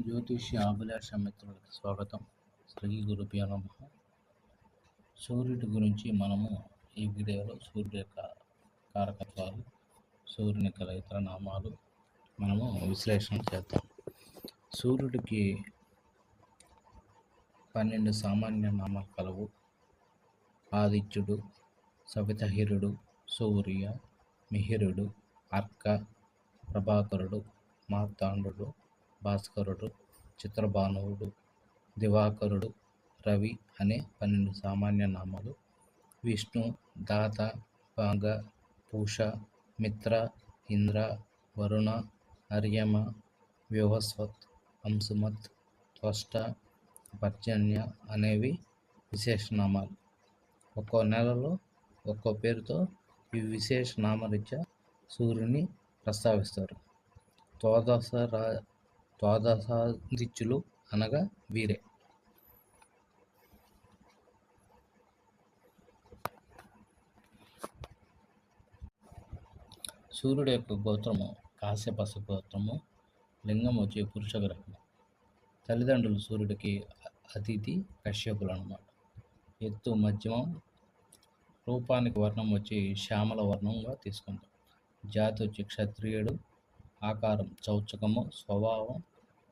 జ్యోతిష్య అభిలాష మిత్రులకు స్వాగతం. శ్రీ గురుభ్యో నమ. సూర్యుడి గురించి మనము ఈ వీడియోలో సూర్యుడు యొక్క కారకత్వాలు సూర్యుని యొక్క ఇతర నామాలు మనము విశ్లేషణ చేద్దాం. సూర్యుడికి పన్నెండు సామాన్య నామాలు కలవు. ఆదిత్యుడు సవితహిరుడు సూర్య మిహిరుడు అర్క ప్రభాకరుడు మార్తాండుడు భాస్కరుడు చిత్రభానువుడు దివాకరుడు రవి అనే పన్నెండు సామాన్య నామాలు. విష్ణు దాత భాగ పూష మిత్ర ఇంద్ర వరుణ హర్యమ వ్యూహస్వత్ అంశుమత్ త్వష్ట పర్జన్య అనేవి విశేషనామాలు ఒక్కో నెలలో ఒక్కో పేరుతో ఈ విశేష నామరీత్యా సూర్యుని ప్రస్తావిస్తారు. ద్వాదశ రా ద్వాదశాదిత్యులు అనగా వీరే. సూర్యుడు యొక్క గోత్రము కాశ్యపశ గోత్రము లింగం వచ్చి పురుష గ్రహము. తల్లిదండ్రులు సూర్యుడికి అతిథి కశ్యపులు అన్నమాట. ఎత్తు మధ్యమం రూపానికి వర్ణం వచ్చి శ్యామల వర్ణంగా తీసుకుంటాం. జాతి వచ్చి క్షత్రియుడు ఆకారం చౌచకము స్వభావం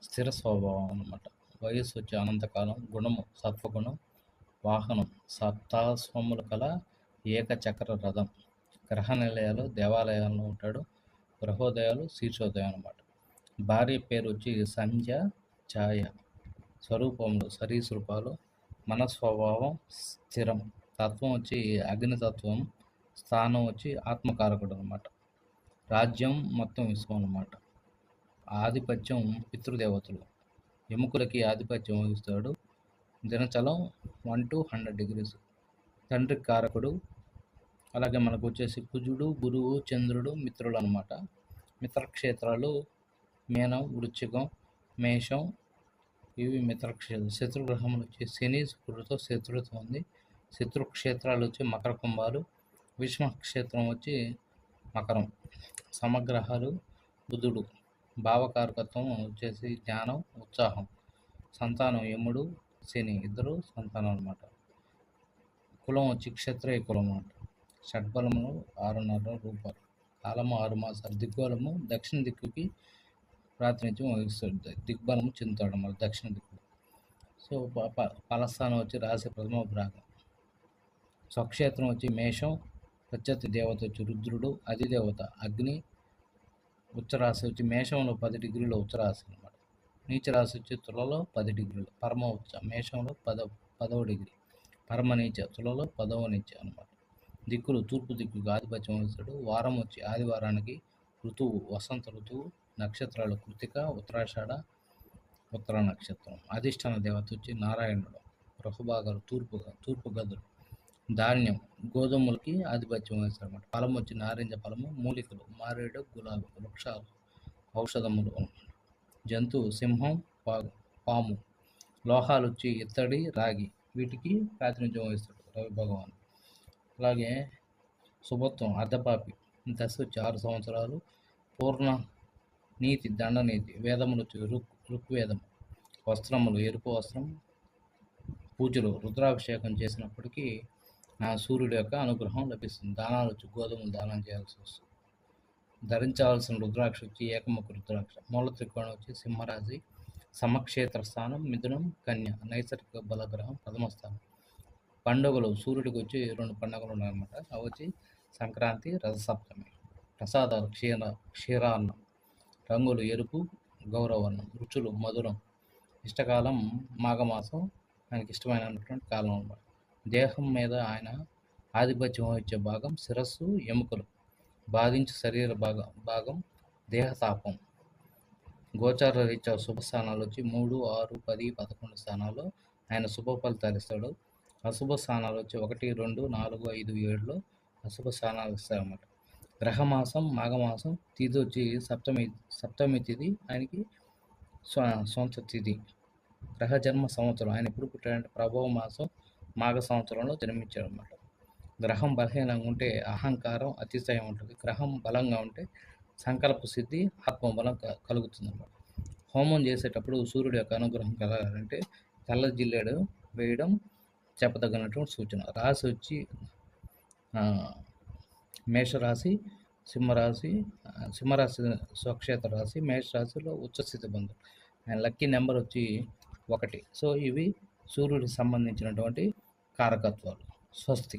స్థిర స్వభావం అన్నమాట వయస్సు వచ్చి అనంతకాలం గుణము సత్వగుణం వాహనం సప్తాస్వములు కల ఏకచక్ర రథం. గ్రహ నిలయాలు దేవాలయాల్లో ఉంటాడు. గ్రహోదయాలు శీర్షోదయం అన్నమాట. భార్య పేరు వచ్చి సంధ్య ఛాయ. స్వరూపంలో సరీసృపాలు మన స్వభావం స్థిరం. తత్వం వచ్చి అగ్నితత్వం స్థానం వచ్చి ఆత్మకారకుడు అనమాట రాజ్యం మొత్తం విశ్వం అనమాట ఆధిపత్యం పితృదేవతలు. ఎముకలకి ఆధిపత్యం వహిస్తాడు. దినచలం వన్ టు హండ్రెడ్ డిగ్రీస్. తండ్రి కారకుడు అలాగే మనకు వచ్చేసి కుజుడు గురువు చంద్రుడు మిత్రులు అనమాట మిత్రక్షేత్రాలు మీనం వృచ్చికం మేషం ఇవి మిత్రక్షేత్రం శత్రుగ్రహములు వచ్చి శని శుక్రుడితో శత్రుత్వం ఉంది. శత్రు క్షేత్రాలు వచ్చి మకర కుంభాలు. విష్మ క్షేత్రం వచ్చి మకరం. సమగ్రహాలు బుధుడు. భావకారకత్వం వచ్చేసి జ్ఞానం ఉత్సాహం సంతానం యముడు శని ఇద్దరు సంతానం అనమాట కులం వచ్చి క్షత్రియ కులం అనమాట షడ్బలములు ఆరున్నర రూపాయలు కాలము ఆరు మాసాలు. దిగ్బలము దక్షిణ దిక్కుకి ప్రాతినిధ్యం వహిస్తుంది. దిగ్బలము చెందుతాడు అన్నమాట దక్షిణ దిక్కు. సో ప- ప- ఫలస్థానం వచ్చి రాశి ప్రథమ భాగం. స్వక్షేత్రం వచ్చి మేషం ప్రత్యర్థి దేవత వచ్చి రుద్రుడు అధిదేవత అగ్ని ఉచ్చరాశి వచ్చి మేషంలో పది డిగ్రీల ఉచ్చరాశి అనమాట నీచరాశి వచ్చి తులలో పది డిగ్రీలు పరమ ఉచ్చ మేషంలో పద పదవ డిగ్రీ పరమ నీచ తులలో పదవ నీచ అనమాట దిక్కులు తూర్పు దిక్కుకు ఆధిపత్యం వహిస్తాడు. వారం వచ్చి ఆదివారానికి ఋతువు వసంత ఋతువు నక్షత్రాలు కృతిక ఉత్తరాషాఢ ఉత్తర నక్షత్రం. అధిష్టాన దేవత వచ్చి నారాయణుడు గృహభాగాలు తూర్పుగా తూర్పు గదులు ధాన్యం గోధుమలకి ఆధిపత్యం వహిస్తారు అన్నమాట ఫలం వచ్చి నారింజ ఫలము మూలికలు మారేడు గులాబీ వృక్షాలు ఔషధములు జంతువు సింహం పాగు పాము లోహాలు వచ్చి ఇత్తడి రాగి వీటికి ప్రాతినిధ్యం వహిస్తాడు రవి భగవాన్. అలాగే శుభత్వం అర్ధపాపి దశ వచ్చి ఆరు సంవత్సరాలు పూర్ణ నీతి దండనీతి వేదములు వచ్చి రుక్ ఋగ్వేదం వస్త్రములు ఎరుపు వస్త్రం పూజలు రుద్రాభిషేకం చేసినప్పటికీ నా సూర్యుడు యొక్క అనుగ్రహం లభిస్తుంది. దానాలు వచ్చి గోధుమలు దానం చేయాల్సి వస్తుంది. ధరించవలసిన రుద్రాక్ష వచ్చి ఏకముఖ రుద్రాక్ష మూల త్రికోణం వచ్చి సింహరాశి సమక్షేత్ర స్థానం మిథునం కన్య నైసర్గిక బలగ్రహం ప్రథమ స్థానం. పండుగలు సూర్యుడికి వచ్చి రెండు పండుగలు ఉన్నాయన్నమాట. అవి వచ్చి సంక్రాంతి రథసప్తమి. ప్రసాదాలు క్షీర క్షీరాన్నం. రంగులు ఎరుపు గౌరవర్ణం రుచులు మధురం. ఇష్టకాలం మాఘమాసం ఆయనకి ఇష్టమైనటువంటి కాలం అనమాట దేహం మీద ఆయన ఆధిపత్యం వహించే భాగం శిరస్సు ఎముకలు. బాధించే శరీర భాగం భాగం దేహతాపం. గోచార రీత్యా శుభ స్థానాలు వచ్చి మూడు ఆరు పది పదకొండు స్థానాల్లో ఆయన శుభ ఫలితాలు ఇస్తాడు. అశుభ స్థానాలు వచ్చి ఒకటి రెండు నాలుగు ఐదు ఏడులో అశుభ స్థానాలు ఇస్తారన్నమాట. గ్రహమాసం మాఘమాసం తిథి వచ్చి సప్తమి సప్తమి తిథి ఆయనకి సొంత తిథి గ్రహ జన్మ సంవత్సరం. ఆయన ఎప్పుడు పుట్టాడంటే ప్రభావ మాసం మాఘ సంవత్సరంలో జన్మించాడు అనమాట గ్రహం బలహీనంగా ఉంటే అహంకారం అతిశయం ఉంటుంది. గ్రహం బలంగా ఉంటే సంకల్ప సిద్ధి ఆత్మబలం క- కలుగుతుంది అన్నమాట హోమం చేసేటప్పుడు సూర్యుడి యొక్క అనుగ్రహం కలగాలంటే తెల్ల జిల్లేడు వేయడం చెప్పదగినటువంటి సూచన. రాశి వచ్చి మేషరాశి సింహరాశి సింహరాశి స్వక్షేత్ర రాశి మేషరాశిలో ఉచ్చస్థితి బంధు అండ్ లక్కీ నెంబర్ వచ్చి ఒకటి. సో ఇవి సూర్యుడికి సంబంధించినటువంటి కారకత్వాలు స్వస్తి